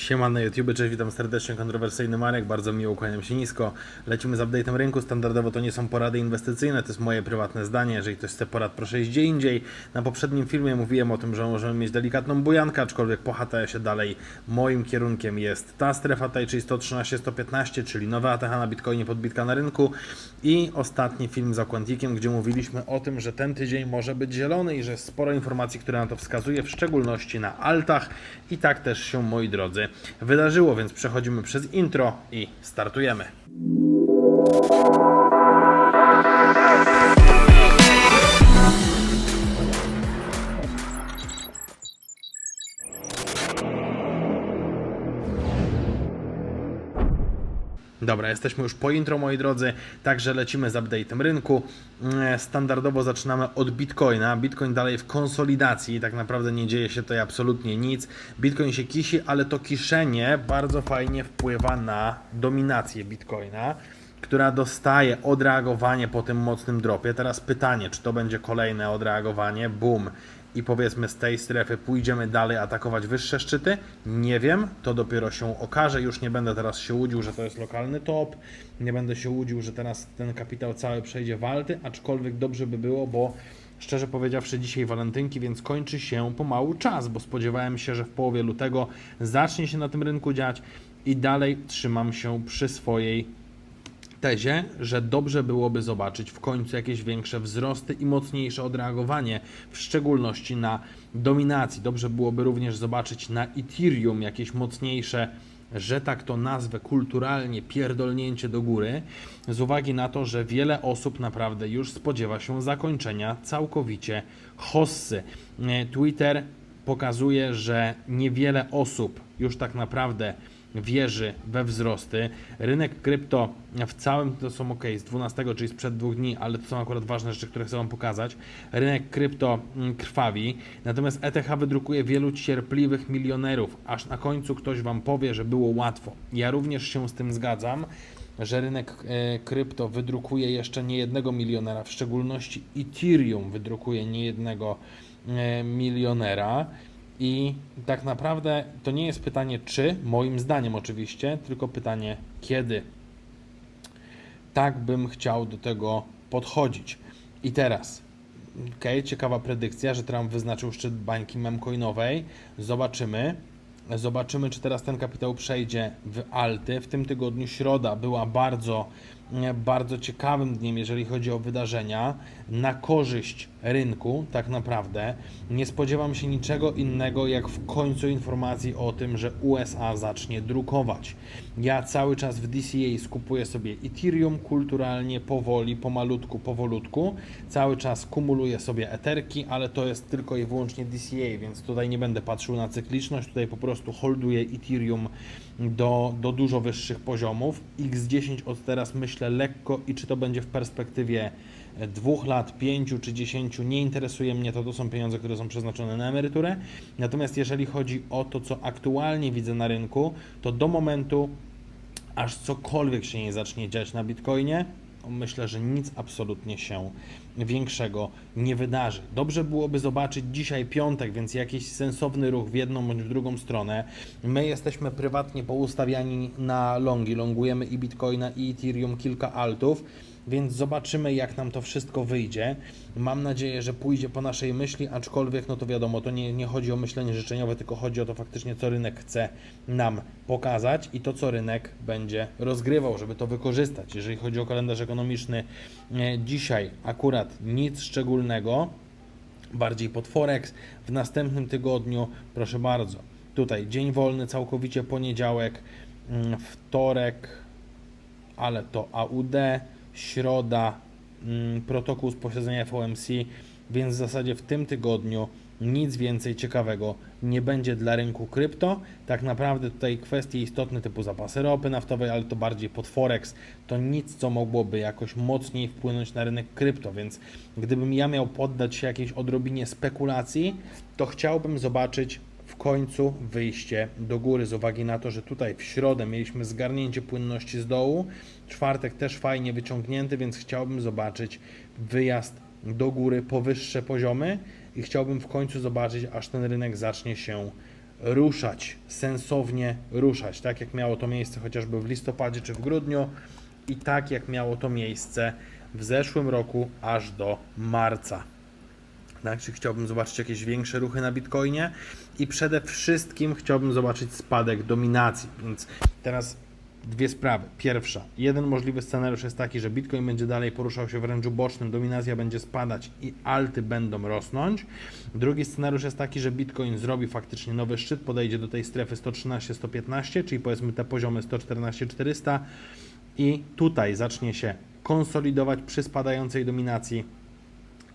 Siema na YouTube, cześć, witam serdecznie, kontrowersyjny Marek, bardzo miło, kłaniam się nisko. Lecimy z update'em rynku, standardowo to nie są porady inwestycyjne, to jest moje prywatne zdanie, jeżeli ktoś chce porad, proszę iść gdzie indziej. Na poprzednim filmie mówiłem o tym, że możemy mieć delikatną bujankę, aczkolwiek po HTS-ie dalej. Moim kierunkiem jest ta strefa tutaj, czyli 113-115, czyli nowa ATH na Bitcoinie, podbitka na rynku. I ostatni film za Quantikiem, gdzie mówiliśmy o tym, że ten tydzień może być zielony i że jest sporo informacji, które na to wskazuje, w szczególności na altach. I tak też się, moi drodzy, wydarzyło, więc przechodzimy przez intro i startujemy. Dobra, jesteśmy już po intro, moi drodzy, także lecimy z update'em rynku. Mm, Standardowo zaczynamy od Bitcoina. Bitcoin dalej w konsolidacji, tak naprawdę nie dzieje się tutaj absolutnie nic. Bitcoin się kisi, ale to kiszenie bardzo fajnie wpływa na dominację Bitcoina, która dostaje odreagowanie po tym mocnym dropie. Teraz pytanie, czy to będzie kolejne odreagowanie? Boom i powiedzmy z tej strefy pójdziemy dalej atakować wyższe szczyty? Nie wiem, to dopiero się okaże. Już nie będę teraz się łudził, że to jest lokalny top, nie będę się łudził, że teraz ten kapitał cały przejdzie w alty, aczkolwiek dobrze by było, bo szczerze powiedziawszy dzisiaj walentynki, więc kończy się pomału czas, bo spodziewałem się, że w połowie lutego zacznie się na tym rynku dziać i dalej trzymam się przy swojej tezie, że dobrze byłoby zobaczyć w końcu jakieś większe wzrosty i mocniejsze odreagowanie, w szczególności na dominacji. Dobrze byłoby również zobaczyć na Ethereum jakieś mocniejsze, że tak to nazwę kulturalnie, pierdolnięcie do góry, z uwagi na to, że wiele osób naprawdę już spodziewa się zakończenia całkowicie hossy. E, Twitter pokazuje, że niewiele osób już tak naprawdę wierzy we wzrosty. Rynek krypto w całym, to są ok, z 12, czyli sprzed dwóch dni, ale to są akurat ważne rzeczy, które chcę Wam pokazać. Rynek krypto mm, krwawi, natomiast ETH wydrukuje wielu cierpliwych milionerów, aż na końcu ktoś Wam powie, że było łatwo. Ja również się z tym zgadzam że rynek e, krypto wydrukuje jeszcze nie jednego milionera, w szczególności Ethereum wydrukuje nie jednego e, milionera. I tak naprawdę to nie jest pytanie czy, moim zdaniem oczywiście, tylko pytanie kiedy. Tak bym chciał do tego podchodzić. I teraz, ok, ciekawa predykcja, że Trump wyznaczył szczyt bańki memcoinowej. Zobaczymy. Zobaczymy, czy teraz ten kapitał przejdzie w alty. W tym tygodniu środa była bardzo, bardzo ciekawym dniem, jeżeli chodzi o wydarzenia na korzyść rynku, tak naprawdę. Nie spodziewam się niczego innego, jak w końcu informacji o tym, że USA zacznie drukować. Ja cały czas w DCA skupuję sobie Ethereum kulturalnie, powoli, pomalutku, powolutku. Cały czas kumuluję sobie Etherki, ale to jest tylko i wyłącznie DCA, więc tutaj nie będę patrzył na cykliczność, tutaj po prostu holduję Ethereum do, do dużo wyższych poziomów. X10 od teraz myślę lekko i czy to będzie w perspektywie dwóch lat, pięciu czy dziesięciu, nie interesuje mnie to, to są pieniądze, które są przeznaczone na emeryturę. Natomiast jeżeli chodzi o to, co aktualnie widzę na rynku, to do momentu, aż cokolwiek się nie zacznie dziać na Bitcoinie, myślę, że nic absolutnie się większego nie wydarzy. Dobrze byłoby zobaczyć dzisiaj piątek, więc jakiś sensowny ruch w jedną bądź w drugą stronę. My jesteśmy prywatnie poustawiani na longi, longujemy i Bitcoina i Ethereum, kilka altów więc zobaczymy, jak nam to wszystko wyjdzie. Mam nadzieję, że pójdzie po naszej myśli, aczkolwiek, no to wiadomo, to nie, nie chodzi o myślenie życzeniowe, tylko chodzi o to faktycznie, co rynek chce nam pokazać i to, co rynek będzie rozgrywał, żeby to wykorzystać. Jeżeli chodzi o kalendarz ekonomiczny, e, dzisiaj akurat nic szczególnego, bardziej pod Forex. W następnym tygodniu, proszę bardzo, tutaj dzień wolny, całkowicie poniedziałek, mm, wtorek, ale to AUD, środa, mm, protokół z posiedzenia FOMC, więc w zasadzie w tym tygodniu nic więcej ciekawego nie będzie dla rynku krypto. Tak naprawdę tutaj kwestie istotne typu zapasy ropy naftowej, ale to bardziej pod Forex, to nic, co mogłoby jakoś mocniej wpłynąć na rynek krypto, więc gdybym ja miał poddać się jakiejś odrobinie spekulacji, to chciałbym zobaczyć końcu wyjście do góry z uwagi na to, że tutaj w środę mieliśmy zgarnięcie płynności z dołu, czwartek też fajnie wyciągnięty, więc chciałbym zobaczyć wyjazd do góry po wyższe poziomy i chciałbym w końcu zobaczyć, aż ten rynek zacznie się ruszać, sensownie ruszać, tak jak miało to miejsce chociażby w listopadzie czy w grudniu i tak jak miało to miejsce w zeszłym roku aż do marca. Tak, czy chciałbym zobaczyć jakieś większe ruchy na Bitcoinie i przede wszystkim chciałbym zobaczyć spadek dominacji. Więc teraz dwie sprawy. Pierwsza, jeden możliwy scenariusz jest taki, że Bitcoin będzie dalej poruszał się w ręczu bocznym, dominacja będzie spadać i alty będą rosnąć. Drugi scenariusz jest taki, że Bitcoin zrobi faktycznie nowy szczyt, podejdzie do tej strefy 113-115, czyli powiedzmy te poziomy 114-400 i tutaj zacznie się konsolidować przy spadającej dominacji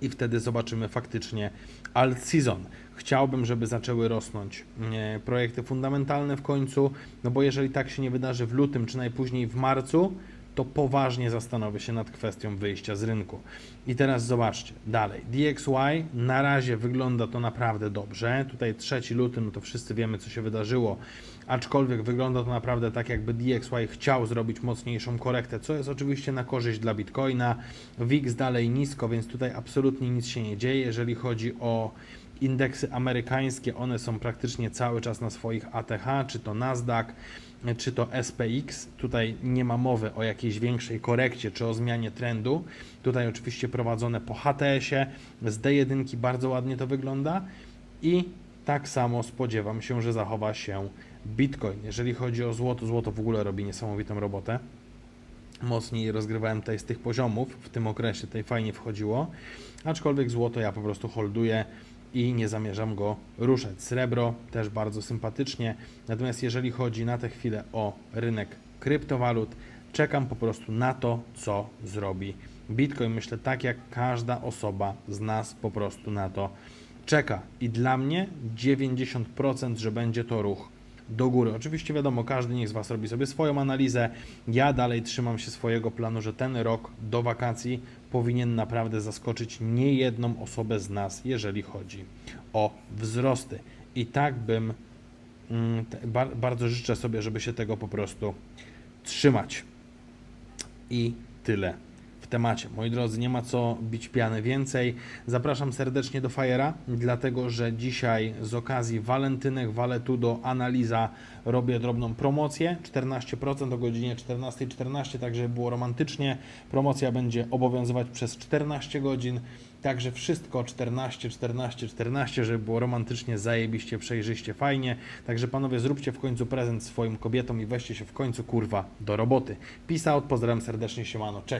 i wtedy zobaczymy faktycznie alt season. Chciałbym, żeby zaczęły rosnąć e, projekty fundamentalne w końcu, no bo jeżeli tak się nie wydarzy w lutym czy najpóźniej w marcu, to poważnie zastanowię się nad kwestią wyjścia z rynku. I teraz zobaczcie, dalej. DXY na razie wygląda to naprawdę dobrze. Tutaj 3 luty, no to wszyscy wiemy, co się wydarzyło. Aczkolwiek wygląda to naprawdę tak, jakby DXY chciał zrobić mocniejszą korektę, co jest oczywiście na korzyść dla Bitcoina. WIX dalej nisko, więc tutaj absolutnie nic się nie dzieje. Jeżeli chodzi o indeksy amerykańskie, one są praktycznie cały czas na swoich ATH, czy to Nasdaq, czy to SPX. Tutaj nie ma mowy o jakiejś większej korekcie, czy o zmianie trendu. Tutaj oczywiście prowadzone po HTS-ie, z D1 bardzo ładnie to wygląda i tak samo spodziewam się, że zachowa się Bitcoin. Jeżeli chodzi o złoto, złoto w ogóle robi niesamowitą robotę mocniej rozgrywałem tutaj z tych poziomów, w tym okresie tutaj fajnie wchodziło, aczkolwiek złoto ja po prostu holduję i nie zamierzam go ruszać. Srebro też bardzo sympatycznie, natomiast jeżeli chodzi na tę chwilę o rynek kryptowalut, czekam po prostu na to, co zrobi Bitcoin. Myślę tak jak każda osoba z nas po prostu na to czeka i dla mnie 90% że będzie to ruch do góry. Oczywiście wiadomo, każdy niech z Was robi sobie swoją analizę. Ja dalej trzymam się swojego planu, że ten rok do wakacji powinien naprawdę zaskoczyć niejedną osobę z nas, jeżeli chodzi o wzrosty. I tak bym mm, bardzo życzę sobie, żeby się tego po prostu trzymać. I tyle w temacie. Moi drodzy, nie ma co bić piany więcej. Zapraszam serdecznie do Fajera, dlatego że dzisiaj z okazji walentynek, Valetudo, analiza robię drobną promocję. 14% o godzinie 14.14, 14, tak żeby było romantycznie. Promocja będzie obowiązywać przez 14 godzin. Także wszystko 14, 14, 14, żeby było romantycznie, zajebiście, przejrzyście, fajnie. Także panowie, zróbcie w końcu prezent swoim kobietom i weźcie się w końcu kurwa do roboty. Out, pozdrawiam serdecznie, siemano, cześć.